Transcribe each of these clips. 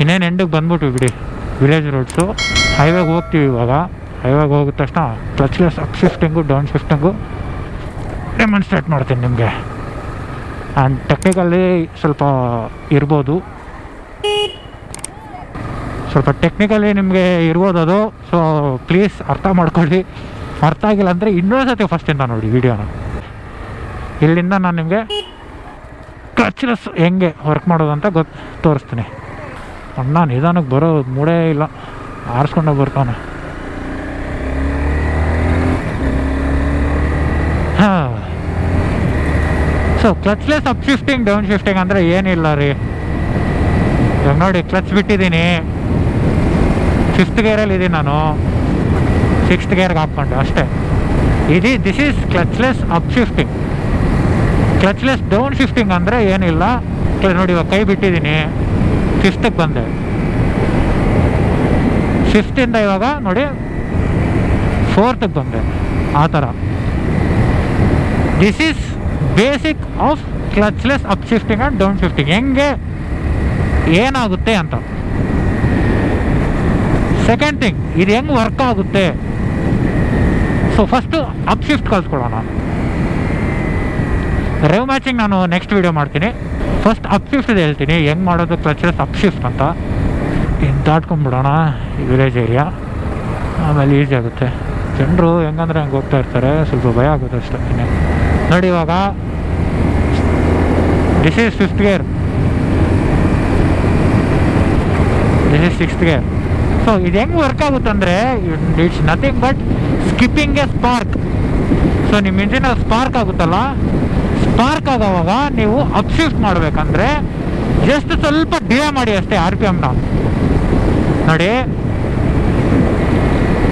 ಇನ್ನೇನು ಎಂಡಿಗೆ ಬಂದ್ಬಿಟ್ವಿ ಬಿಡಿ. Village roads ಹೈವೇಗೆ ಹೋಗ್ತೀವಿ ಇವಾಗ. ಹೈವೇಗೆ ಹೋಗಿದ ತಕ್ಷಣ clutchless up shifting down shifting demonstrate ಮಾಡ್ತೀನಿ ನಿಮಗೆ. ಆ್ಯಂಡ್ ಟೆಕ್ನಿಕಲ್ಲಿ ಸ್ವಲ್ಪ ಇರ್ಬೋದು. ಸ್ವಲ್ಪ ಟೆಕ್ನಿಕಲಿ ನಿಮಗೆ ಇರ್ಬೋದು ಅದು. ಸೊ ಪ್ಲೀಸ್ ಅರ್ಥ ಮಾಡ್ಕೊಳ್ಳಿ. ಅರ್ಥ ಆಗಿಲ್ಲ ಅಂದರೆ ಇನ್ನೊಂದು ಸತಿ ಫಸ್ಟಿಂದ ನೋಡಿ ವಿಡಿಯೋನ ಇಲ್ಲಿಂದ ನಾನು ನಿಮಗೆ ಕ್ಲಚ್ಲೆಸ್ ಹೆಂಗೆ ವರ್ಕ್ ಮಾಡೋದು ಅಂತ ಗೊತ್ತು ತೋರಿಸ್ತೀನಿ. ಅಣ್ಣ ನಿಧಾನಕ್ಕೆ ಬರೋ ಮೂಡೇ ಇಲ್ಲ. ಆರಿಸ್ಕೊಂಡೋಗಿ ಬರ್ತಾನೆ. ಹಾಂ. So clutchless up shifting down shifting ಅಂದರೆ ಏನಿಲ್ಲ ರೀ. ನೋಡಿ ಕ್ಲಚ್ ಬಿಟ್ಟಿದ್ದೀನಿ. ಫಿಫ್ತ್ ಗೇರಲ್ಲಿ ಇದ್ದೀನಿ ನಾನು. ಸಿಕ್ಸ್ತ್ ಗೇರ್ಗೆ ಹಾಕ್ಕೊಂಡೆ ಅಷ್ಟೇ. ಇದು this is clutchless up shifting clutchless down shifting ಅಂದರೆ ಏನಿಲ್ಲ. ನೋಡಿ, ಇವಾಗ ಕೈ ಬಿಟ್ಟಿದ್ದೀನಿ. ಫಿಫ್ತಿಗೆ ಬಂದೆ. ಫಿಫ್ತಿಂದ ಇವಾಗ ನೋಡಿ ಫೋರ್ತಿಗೆ ಬಂದೆ, ಆ ಥರ. This is basic of clutchless up shifting and down shifting ಹೆಂಗೆ ಏನಾಗುತ್ತೆ ಅಂತ. ಸೆಕೆಂಡ್ ಥಿಂಗ್ ಇದು ಹೆಂಗೆ ವರ್ಕ್ ಆಗುತ್ತೆ? ಸೊ ಫಸ್ಟು ಅಪ್ ಶಿಫ್ಟ್ ಕಲ್ತ್ಕೊಳ್ಳೋಣ ರೇವ್ ಮ್ಯಾಚಿಂಗ್ ನಾನು ನೆಕ್ಸ್ಟ್ ವೀಡಿಯೋ ಮಾಡ್ತೀನಿ. ಫಸ್ಟ್ ಅಪ್ ಶಿಫ್ಟ್ ಹೇಳ್ತೀನಿ. ಹೆಂಗ್ ಮಾಡೋದು? ಕ್ಲಚ್ಲೆಸ್ ಅಪ್ ಶಿಫ್ಟ್ ಅಂತ. ಇನ್ನು ದಾಟ್ಕೊಂಡ್ಬಿಡೋಣ? ವಿಲೇಜ್ ಏರಿಯಾ ಆಮೇಲೆ ಈಸಿ ಆಗುತ್ತೆ. ಜನರು ಹೆಂಗಂದ್ರೆ ಹಂಗೆ ಹೋಗ್ತಾ ಇರ್ತಾರೆ. ಸ್ವಲ್ಪ ಭಯ ಆಗುತ್ತೆ ಅಷ್ಟೇ. ನೋಡಿ ಇವಾಗ. This is fifth gear this is sixth gear so ಇದು ಹೆಂಗೆ ವರ್ಕ್ ಆಗುತ್ತೆ ಅಂದರೆ it's nothing but skipping a spark so ನಿಮ್ಮ ಇಂಜಿನ ಸ್ಪಾರ್ಕ್ ಆಗುತ್ತಲ್ಲ? ಸ್ಪಾರ್ಕ್ ಆಗೋವಾಗ ನೀವು ಅಪ್ಶಿಫ್ಟ್ ಮಾಡಬೇಕಂದ್ರೆ ಜಸ್ಟ್ ಸ್ವಲ್ಪ ಡಿಲೇ ಮಾಡಿ ಅಷ್ಟೇ ಆರ್ ಪಿ ಎಮ್ನ ನೋಡಿ.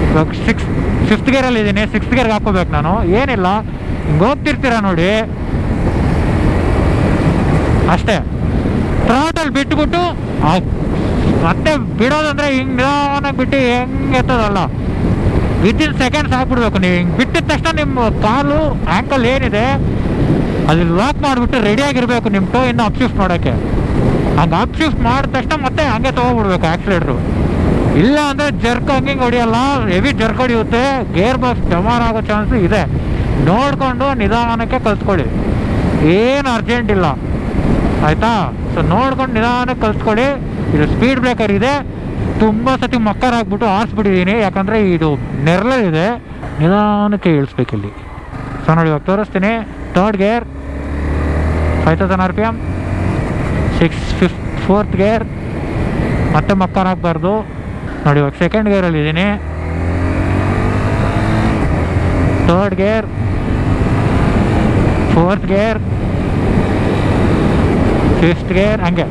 ಇವಾಗ ಸಿಕ್ಸ್ ಫಿಫ್ತ್ ಗೇರಲ್ಲಿ ಇದ್ದೀನಿ ಸಿಕ್ಸ್ತ್ ಗೇರ್ಗೆ ಹಾಕೋಬೇಕು ನಾನು. ಏನಿಲ್ಲ. ಹಿಂಗೆ ಹೋಗ್ತಿರ್ತೀರ ನೋಡಿ. ಅಷ್ಟೇ. ಥ್ರಾಟಲ್ ಬಿಟ್ಬಿಟ್ಟು ಮತ್ತೆ ಬಿಡೋದಂದ್ರೆ ಹಿಂಗೆ ನಿಧಾನಕ್ಕೆ ಬಿಟ್ಟು ಹೆಂಗೆ ಎತ್ತದಲ್ಲ. ವಿತಿನ್ ಸೆಕೆಂಡ್ಸ್ ಹಾಕ್ಬಿಡ್ಬೇಕು ನೀವು. ಹಿಂಗೆ ಬಿಟ್ಟಿದ ತಕ್ಷಣ ನಿಮ್ಮ ಕಾಲು ಆ್ಯಂಕಲ್ ಏನಿದೆ ಅಲ್ಲಿ ಲಾಕ್ ಮಾಡಿಬಿಟ್ಟು ರೆಡಿಯಾಗಿರಬೇಕು ನಿಮ್ಮ ಟೋ ಇನ್ನು ಅಪ್ ಶಿಫ್ಟ್ ಮಾಡೋಕ್ಕೆ ಹಂಗೆ ಅಪ್ ಮಾಡಿದ ತಕ್ಷಣ ಮತ್ತೆ ಹಂಗೆ ತೊಗೊಬಿಡ್ಬೇಕು ಆಕ್ಸಿಲೇಟ್ರು ಇಲ್ಲ ಅಂದರೆ ಜರ್ಕ್ ಹಂಗೆ ಹೊಡಿಯಲ್ಲ ಹೆವಿ ಜರ್ಕ್ ಹೊಡಿಯುತ್ತೆ ಗೇರ್ ಬಾಕ್ಸ್ ಡಮಾರ್ ಆಗೋ ಚಾನ್ಸು ಇದೆ. ನೋಡಿಕೊಂಡು ನಿಧಾನಕ್ಕೆ ಕಲ್ತ್ಕೊಳ್ಳಿ. ಏನು ಅರ್ಜೆಂಟ್ ಇಲ್ಲ. ಆಯಿತಾ? ಸೊ ನೋಡ್ಕೊಂಡು ನಿಧಾನಕ್ಕೆ ಕಲ್ತ್ಕೊಳ್ಳಿ. ಇದು ಸ್ಪೀಡ್ ಬ್ರೇಕರ್ ಇದೆ. ತುಂಬ ಸತಿ ಮಕ್ಕರ್ ಹಾಕ್ಬಿಟ್ಟು ಆರಿಸ್ಬಿಟ್ಟಿದ್ದೀನಿ ಯಾಕಂದರೆ ಇದು ನೆರಳಿದೆ ನಿಧಾನಕ್ಕೆ ಇಳಿಸ್ಬೇಕಿಲ್ಲಿ. ಸೊ ನೋಡಿ ಇವಾಗ ತೋರಿಸ್ತೀನಿ. Third gear five thousand R P M six fifth fourth gear ಮತ್ತೆ ಮಕ್ಕರ್ ಹಾಕ್ಬಾರ್ದು ನೋಡಿ ಇವಾಗ ಸೆಕೆಂಡ್ ಗೇರಲ್ಲಿ ಇದ್ದೀನಿ third gear fourth gear fifth gear ಹಂಗೆ.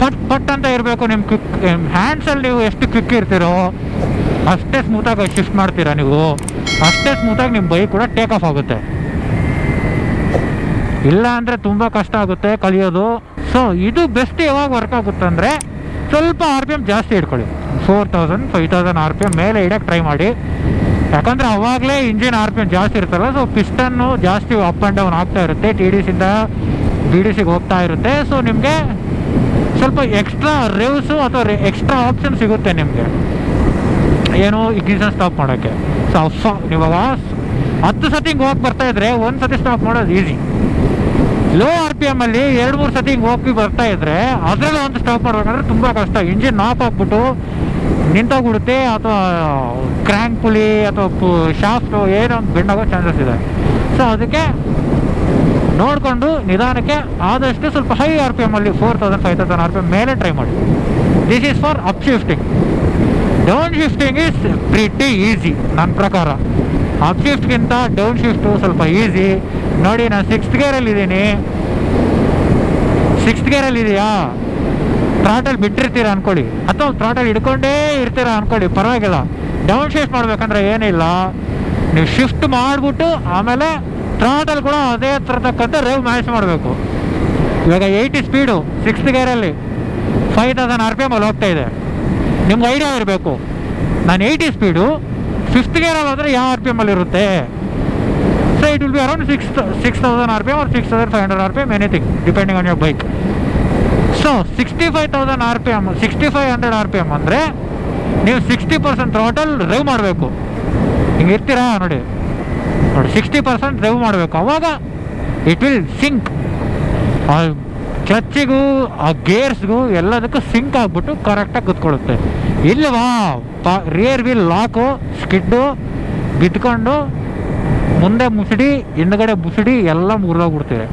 ಪಟ್ ಪಟ್ ಅಂತ ಇರಬೇಕು ನಿಮ್ಮ ಕ್ವಿಕ್ ಹ್ಯಾಂಡ್ಸಲ್ಲಿ ನೀವು ಎಷ್ಟು ಕ್ವಿಕ್ ಇರ್ತೀರೋ ಅಷ್ಟೇ ಸ್ಮೂತಾಗಿ ಶಿಫ್ಟ್ ಮಾಡ್ತೀರಾ ನೀವು. ಅಷ್ಟೇ ಸ್ಮೂತಾಗಿ ನಿಮ್ಮ ಬೈಕ್ ಕೂಡ ಟೇಕ್ ಆಫ್ ಆಗುತ್ತೆ. ಇಲ್ಲ ಅಂದರೆ ತುಂಬ ಕಷ್ಟ ಆಗುತ್ತೆ ಕಲಿಯೋದು. ಸೊ ಇದು ಬೆಸ್ಟ್ ಯಾವಾಗ ವರ್ಕ್ ಆಗುತ್ತೆ ಅಂದರೆ ಸ್ವಲ್ಪ ಆರ್ ಪಿ ಎಂ ಜಾಸ್ತಿ ಇಟ್ಕೊಳ್ಳಿ. Four thousand five thousand R P M ಮೇಲೆ ಇಡಕ್ಕೆ ಟ್ರೈ ಮಾಡಿ. ಯಾಕಂದರೆ ಅವಾಗಲೇ ಇಂಜಿನ್ ಆರ್ ಪಿ ಎಂ ಜಾಸ್ತಿ ಇರುತ್ತಲ್ಲ ಸೊ ಪಿಸ್ಟನ್ನು ಜಾಸ್ತಿ ಅಪ್ ಆ್ಯಂಡ್ ಡೌನ್ ಆಗ್ತಾ ಇರುತ್ತೆ ಟಿ ಡಿ ಸಿಂದ ಬಿ ಡಿ ಸಿಗೆ ಹೋಗ್ತಾ ಇರುತ್ತೆ. ಸೊ ನಿಮಗೆ ಸ್ವಲ್ಪ ಎಕ್ಸ್ಟ್ರಾ ರೇವ್ಸು ಅಥವಾ ಎಕ್ಸ್ಟ್ರಾ ಆಪ್ಷನ್ ಸಿಗುತ್ತೆ ನಿಮಗೆ. ಏನು ಇಗ್ನಿಷನ್ ಸ್ಟಾಪ್ ಮಾಡೋಕ್ಕೆ. ಸೊ ನೀವು ಹತ್ತು ಸತಿ ಹೋಗಿ ಬರ್ತಾ ಇದ್ರೆ ಒಂದು ಸತಿ ಸ್ಟಾಪ್ ಮಾಡೋದು easy low R P M ಅಲ್ಲಿ ಎರಡು ಮೂರು ಸತಿ ಹಿಂಗೆ ಹೋಗಿ ಬರ್ತಾ ಇದ್ರೆ ಅದರಲ್ಲಿ ಒಂದು ಸ್ಟಾಪ್ ಮಾಡ್ಬೇಕಂದ್ರೆ ತುಂಬ ಕಷ್ಟ. ಇಂಜಿನ್ ಆಫ್ ಆಗ್ಬಿಟ್ಟು ನಿಂತೋಗ್ಬಿಡುತ್ತೆ, ಅಥವಾ ಕ್ರ್ಯಾಂಕ್ ಪುಲಿ ಅಥವಾ ಶಾಫ್ಟು ಏನೋ ಒಂದು ಬೆಂಡಾಗೋ ಚಾನ್ಸಸ್ ಇದೆ. ಸೊ ಅದಕ್ಕೆ ನೋಡಿಕೊಂಡು ನಿಧಾನಕ್ಕೆ ಆದಷ್ಟು ಸ್ವಲ್ಪ ಹೈ ಆರ್ ಪಿ ಎಂ ಅಲ್ಲಿ four thousand five thousand R P M ಮೇಲೆ ಟ್ರೈ ಮಾಡಿ. This is for up shifting down shifting is pretty easy ನನ್ನ ಪ್ರಕಾರ. ಅಪ್ ಶಿಫ್ಟ್ಗಿಂತ ಡೌನ್ ಶಿಫ್ಟು ಸ್ವಲ್ಪ ಈಸಿ ನೋಡಿ ನಾನು ಸಿಕ್ಸ್ತ್ ಇದ್ದೀನಿ. ಸಿಕ್ಸ್ತ್ ಗೇರಲ್ಲಿ ಇದೆಯಾ? ಥ್ರಾಟಲ್ ಬಿಟ್ಟಿರ್ತೀರ ಅನ್ಕೊಳ್ಳಿ. ಅಥವಾ ಥ್ರಾಟಲ್ ಹಿಡ್ಕೊಂಡೇ ಇರ್ತೀರ ಅನ್ಕೊಳ್ಳಿ. ಪರವಾಗಿಲ್ಲ. ಡೌನ್ ಶಿಫ್ಟ್ ಮಾಡ್ಬೇಕಂದ್ರೆ ಏನಿಲ್ಲ. ನೀವು ಶಿಫ್ಟ್ ಮಾಡಿಬಿಟ್ಟು ಆಮೇಲೆ ಥ್ರಾಟಲ್ ಕೂಡ ಅದೇ ಥರತಕ್ಕಂಥ ರೇವ್ ಮ್ಯಾಚ್ ಮಾಡಬೇಕು. ಇವಾಗ eighty speed sixth ಗೇರಲ್ಲಿ five thousand R P M ಅಲ್ಲಿ ಹೋಗ್ತಾ ಇದೆ. ನಿಮ್ಗೆ ಐಡಿಯಾ ಇರಬೇಕು. ನಾನು ಏಯ್ಟಿ ಸ್ಪೀಡು ಫಿಫ್ತ್ ಗೇರಲ್ಲಿ ಹೋದರೆ ಯಾವ ಆರ್ ಪಿ ಎಂ ಅಲ್ಲಿ ಇರುತ್ತೆ? So it will be around six six thousand R P M or six thousand five hundred R P M anything depending on your bike so sixty five thousand R P M sixty five hundred R P M ಅಂದರೆ ನೀವು sixty percent total drive ಮಾಡಬೇಕು. ಹಿಂಗೆ ಇರ್ತೀರಾ? ನೋಡಿ. ನೋಡಿ sixty percent drive ಮಾಡಬೇಕು. ಅವಾಗ it will sync ಕ್ಲಚ್ಚಿಗೂ, ಆ ಗೇರ್ಸ್ಗೂ ಎಲ್ಲದಕ್ಕೂ ಸಿಂಕ್ ಆಗಿಬಿಟ್ಟು ಕರೆಕ್ಟಾಗಿ ಕುತ್ಕೊಳ್ಳುತ್ತೆ. ಇಲ್ಲವಾ? ಪಾ ರಿಯರ್ ವೀಲ್ ಲಾಕು ಸ್ಕಿಡ್ಡು ಬಿದ್ಕೊಂಡು ಮುಂದೆ ಮುಸುಡಿ, ಹಿಂದ್ಗಡೆ ಮುಸುಡಿ ಎಲ್ಲ ಮುರಿದೋಗ್ಬಿಡ್ತೀವಿ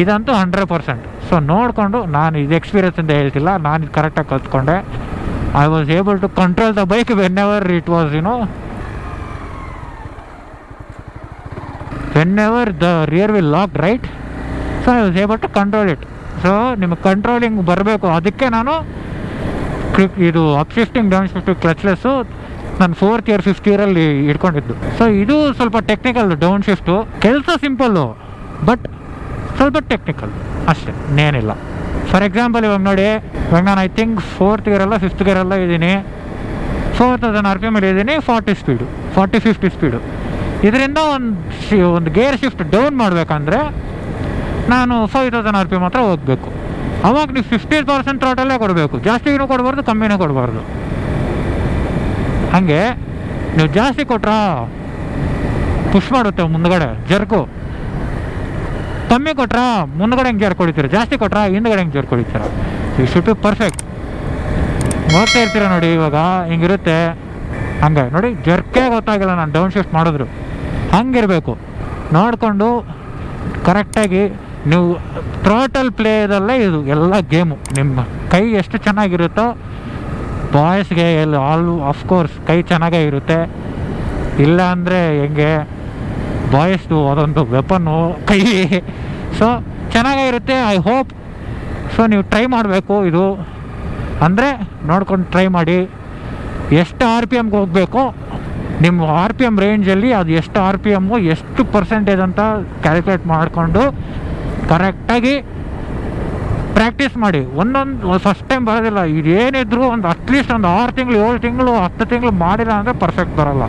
ಇದಂತೂ ಹಂಡ್ರೆಡ್ ಪರ್ಸೆಂಟ್. ಸೊ ನೋಡಿಕೊಂಡು ನಾನು ಇದು ಎಕ್ಸ್ಪೀರಿಯನ್ಸ್ ಅಂತ ಹೇಳ್ತಿಲ್ಲ. ನಾನು ಇದು ಕರೆಕ್ಟಾಗಿ ಕಲ್ತ್ಕೊಂಡೆ. I was able to control the bike whenever it was you know whenever the rear will lock right so I was able to control it so ನಿಮಗೆ ಕಂಟ್ರೋಲಿಂಗ್ ಬರಬೇಕು. ಅದಕ್ಕೆ ನಾನು ಕ್ಲಿಕ್ ಇದು up shifting down shifting clutchless ನಾನು fourth year fifth ಇಯರಲ್ಲಿ ಇಟ್ಕೊಂಡಿದ್ದು. So ಇದು ಸ್ವಲ್ಪ ಟೆಕ್ನಿಕಲ್ ಡೌನ್ ಶಿಫ್ಟು ಕೆಲಸ ಸಿಂಪಲ್ಲು ಬಟ್ ಸ್ವಲ್ಪ ಟೆಕ್ನಿಕಲ್ ಅಷ್ಟೇ, ಇನ್ನೇನಿಲ್ಲ. ಫಾರ್ ಎಕ್ಸಾಂಪಲ್ ಇವಾಗ ನೋಡಿ, ಇವಾಗ ನಾನು ಐ ಥಿಂಕ್ ಫೋರ್ತ್ ಇಯರೆಲ್ಲ ಫಿಫ್ತ್ ಇಯರೆಲ್ಲ ಇದ್ದೀನಿ. Four thousand R P M ಇದ್ದೀನಿ forty speed forty fifty speed ಇದರಿಂದ ಒಂದು ಒಂದು ಗೇರ್ ಶಿಫ್ಟ್ ಡೌನ್ ಮಾಡಬೇಕಂದ್ರೆ ನಾನು ಫೈವ್ ತೌಸಂಡ್ ಆರ್ ಪಿ ಮಾತ್ರ ಹೋಗಬೇಕು ಅವಾಗ ನೀವು ಫಿಫ್ಟಿ ಪರ್ಸೆಂಟ್ ಟೋಟಲ್ಲೇ ಕೊಡಬೇಕು. ಜಾಸ್ತಿನೂ ಕೊಡಬಾರ್ದು, ಕಮ್ಮಿನೂ ಕೊಡಬಾರ್ದು. ಹಾಗೆ ನೀವು ಜಾಸ್ತಿ ಕೊಟ್ರಾ ಪುಷ್ ಮಾಡುತ್ತೆ ಮುಂದ್ಗಡೆ, ಜರ್ಕು. ಕಮ್ಮಿ ಕೊಟ್ರಾ ಮುಂದ್ಗಡೆ ಹೆಂಗೆ ಜರ್ಕೊಳಿತೀರಾ ಜಾಸ್ತಿ ಕೊಟ್ರಾ ಹಿಂದ್ಗಡೆ ಹೆಂಗೆ ಜರ್ಕೊಳಿತೀರ ಈ ಶುಡ್ ಬಿ ಪರ್ಫೆಕ್ಟ್ ನೋಡ್ತಾ ಇರ್ತೀರ ನೋಡಿ ಇವಾಗ, ಹಿಂಗಿರುತ್ತೆ. ಹಂಗೆ ನೋಡಿ, ಜರ್ಕೇ ಗೊತ್ತಾಗಿಲ್ಲ ನಾನು ಡೌನ್ ಶಿಫ್ಟ್ ಮಾಡಿದ್ರು. ಹಂಗಿರಬೇಕು. ನೋಡಿಕೊಂಡು ಕರೆಕ್ಟಾಗಿ ನೀವು ಟೋಟಲ್ ಪ್ಲೇದಲ್ಲೇ ಇದು ಎಲ್ಲ ಗೇಮು ನಿಮ್ಮ ಕೈ ಎಷ್ಟು ಚೆನ್ನಾಗಿರುತ್ತೋ ಬಾಯ್ಸ್ಗೆ ಎಲ್ಲ ಆಲ್ ಅಫ್ಕೋರ್ಸ್ ಕೈ ಚೆನ್ನಾಗೇ ಇರುತ್ತೆ. ಇಲ್ಲ ಅಂದರೆ ಹೆಂಗೆ ಬಾಯ್ಸ್ದು ಅದೊಂದು ವೆಪನ್ನು ಕೈ. ಸೊ ಚೆನ್ನಾಗೇ ಇರುತ್ತೆ ಐ ಹೋಪ್ ಸೊ ನೀವು ಟ್ರೈ ಮಾಡಬೇಕು ಇದು. ಅಂದರೆ ನೋಡ್ಕೊಂಡು ಟ್ರೈ ಮಾಡಿ. ಎಷ್ಟು ಆರ್ ಪಿ ಎಮ್ಗೆ ಹೋಗಬೇಕು, ನಿಮ್ಮ ಆರ್ ಪಿ ಎಂ ರೇಂಜಲ್ಲಿ ಅದು ಎಷ್ಟು ಆರ್ ಪಿ ಎಮ್ಮು ಎಷ್ಟು ಪರ್ಸೆಂಟೇಜ್ ಅಂತ ಕ್ಯಾಲ್ಕುಲೇಟ್ ಮಾಡಿಕೊಂಡು ಕರೆಕ್ಟಾಗಿ ಪ್ರಾಕ್ಟೀಸ್ ಮಾಡಿ. ಒಂದೊಂದು ಫಸ್ಟ್ ಟೈಮ್ ಬರೋದಿಲ್ಲ. ಇದೇನಿದ್ರೂ ಒಂದು ಅಟ್ಲೀಸ್ಟ್ ಒಂದು ಆರು ತಿಂಗಳು, ಏಳು ತಿಂಗಳು, ಹತ್ತು ತಿಂಗಳು ಮಾಡಿಲ್ಲ ಅಂದರೆ ಪರ್ಫೆಕ್ಟ್ ಬರೋಲ್ಲ.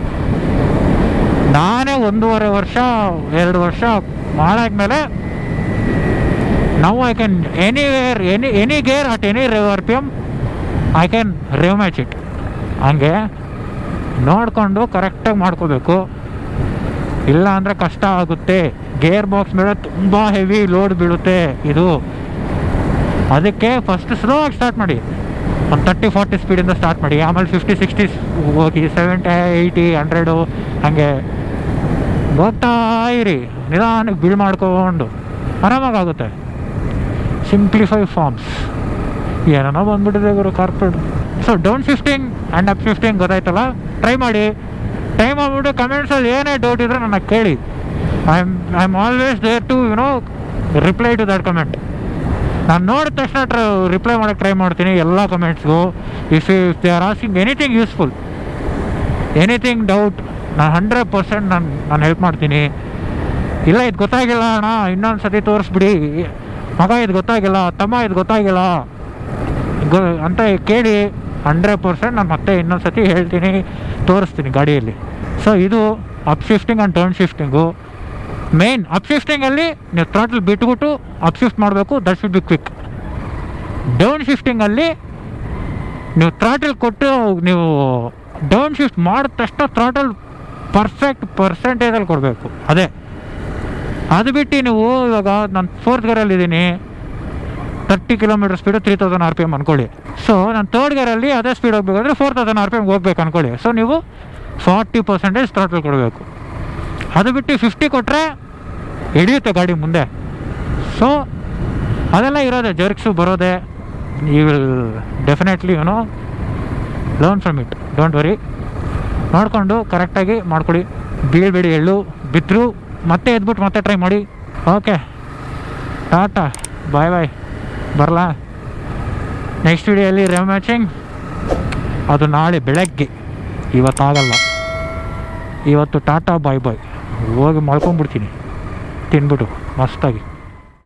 ನಾನೇ ಒಂದೂವರೆ ವರ್ಷ, ಎರಡು ವರ್ಷ ಮಾಡಾದ್ಮೇಲೆ ನಾವು I can anywhere any any gear at any rev R P M I can rev match it ಹಂಗೆ ನೋಡಿಕೊಂಡು ಕರೆಕ್ಟಾಗಿ ಮಾಡ್ಕೋಬೇಕು. ಇಲ್ಲ ಅಂದರೆ ಕಷ್ಟ ಆಗುತ್ತೆ. ಗೇರ್ ಬಾಕ್ಸ್ ಮೇಲೆ ತುಂಬ ಹೆವಿ ಲೋಡ್ ಬೀಳುತ್ತೆ ಇದು. ಅದಕ್ಕೆ ಫಸ್ಟ್ ಸ್ಲೋ ಆಗಿ ಸ್ಟಾರ್ಟ್ ಮಾಡಿ. ಒಂದು ತರ್ಟಿ ಫಾರ್ಟಿ ಸ್ಪೀಡಿಂದ ಸ್ಟಾರ್ಟ್ ಮಾಡಿ. ಆಮೇಲೆ ಫಿಫ್ಟಿ ಸಿಕ್ಸ್ಟಿ ಹೋಗಿ ಸೆವೆಂಟಿ ಏಯ್ಟಿ ಹಂಡ್ರೆಡು ಹಾಗೆ ಹೋಗ್ತಾ ಇರಿ. ನಿಧಾನಕ್ಕೆ ಬಿಲ್ ಮಾಡ್ಕೊಂಡು ಆರಾಮಾಗುತ್ತೆ ಸಿಂಪ್ಲಿಫೈ ಫಾರ್ಮ್ಸ್ ಏನೋ ಬಂದ್ಬಿಟ್ಟಿದೆ ಗುರು corporate so down shifting and up shifting ಗೊತ್ತಾಯ್ತಲ್ಲ? ಟ್ರೈ ಮಾಡಿ. ಟ್ರೈ ಆಗ್ಬಿಟ್ಟು ಕಮೆಂಟ್ಸಲ್ಲಿ ಏನೇ ಡೌಟ್ ಇದ್ರೆ ನನಗೆ ಕೇಳಿ. I am I am always there to you know reply to that comment ನಾನು ನೋಡಿದ ತಕ್ಷಣ ಟ್ರ ರಿಪ್ಲೈ ಮಾಡೋಕ್ಕೆ ಟ್ರೈ ಮಾಡ್ತೀನಿ, ಎಲ್ಲ ಕಮೆಂಟ್ಸ್ಗೂ if if they are asking anything useful anything doubt ನಾನು ಹಂಡ್ರೆಡ್ ಪರ್ಸೆಂಟ್ ನಾನು ನಾನು ಹೆಲ್ಪ್ ಮಾಡ್ತೀನಿ. ಇಲ್ಲ, ಇದು ಗೊತ್ತಾಗಿಲ್ಲ ಅಣ್ಣ ಇನ್ನೊಂದು ಸತಿ ತೋರಿಸ್ಬಿಡಿ. ಮಗ, ಇದು ಗೊತ್ತಾಗಿಲ್ಲ, ತಮ್ಮ, ಇದು ಗೊತ್ತಾಗಿಲ್ಲ. ಗೊ, ಅಂತ ಕೇಳಿ. ಹಂಡ್ರೆಡ್ ಪರ್ಸೆಂಟ್ ನಾನು ಮತ್ತೆ ಇನ್ನೊಂದು ಸತಿ ಹೇಳ್ತೀನಿ, ತೋರಿಸ್ತೀನಿ ಗಾಡಿಯಲ್ಲಿ. ಸೊ ಇದು up shifting and turn shifting main up ಶಿಫ್ಟಿಂಗಲ್ಲಿ ನೀವು ಥ್ರಾಟಲ್ ಬಿಟ್ಬಿಟ್ಟು ಅಪ್ ಶಿಫ್ಟ್ ಮಾಡಬೇಕು that should be quick down ಶಿಫ್ಟಿಂಗಲ್ಲಿ ನೀವು ಥ್ರಾಟಲ್ ಕೊಟ್ಟು ನೀವು ಡೌನ್ ಶಿಫ್ಟ್ ಮಾಡಿದ ತಕ್ಷಣ ಥ್ರಾಟಲ್ ಪರ್ಫೆಕ್ಟ್ ಪರ್ಸೆಂಟೇಜಲ್ಲಿ ಕೊಡಬೇಕು. ಅದೇ. ಅದು ಬಿಟ್ಟು ನೀವು ಇವಾಗ ನಾನು ಫೋರ್ತ್ ಗೇರಲ್ಲಿ ಇದ್ದೀನಿ thirty kilometre speed three thousand R P M ಅನ್ಕೊಳ್ಳಿ. ಸೊ ನಾನು ತರ್ಡ್ ಗೇರಲ್ಲಿ ಅದೇ ಸ್ಪೀಡ್ ಹೋಗ್ಬೇಕಾದ್ರೆ ಫೋರ್ ತೌಸಂಡ್ ಆರ್ ಪಿ ಎಮ್ಗೆ ಹೋಗ್ಬೇಕು ಅನ್ಕೊಳ್ಳಿ. ಸೊ ನೀವು ಫಾರ್ಟಿ ಪರ್ಸೆಂಟೇಜ್ ಥ್ರಾಟಲ್ ಕೊಡಬೇಕು. ಅದು ಬಿಟ್ಟು ಫಿಫ್ಟಿ ಕೊಟ್ಟರೆ ಹಿಡಿಯುತ್ತೆ ಗಾಡಿ ಮುಂದೆ. ಸೊ ಅದೆಲ್ಲ ಇರೋದೆ, ಜರ್ಕ್ಸು ಬರೋದೆ you will definitely you know learn from it don't worry ನೋಡಿಕೊಂಡು ಕರೆಕ್ಟಾಗಿ ಮಾಡ್ಕೊಡಿ ಬೀಳ್ಬೇಡಿ ಎಳ್ಳು ಬಿದ್ದರು ಮತ್ತೆ ಎದ್ಬಿಟ್ಟು ಮತ್ತೆ ಟ್ರೈ ಮಾಡಿ. ಓಕೆ ಟಾಟಾ ಬಾಯ್ ಬಾಯ್ ಬರಲಾ? ನೆಕ್ಸ್ಟ್ ವಿಡಿಯೋಲಿ ಮ್ಯಾಚಿಂಗ್ ಅದು ನಾಳೆ ಬೆಳಗ್ಗೆ. ಇವತ್ತಾಗಲ್ಲ. ಇವತ್ತು ಟಾಟಾ ಬಾಯ್ ಬಾಯ್. ಹೋಗಿ ಮಲ್ಕೊಂಬಿಡ್ತೀನಿ ತಿನ್ಬಿಟ್ಟು ಮಸ್ತಾಗಿ.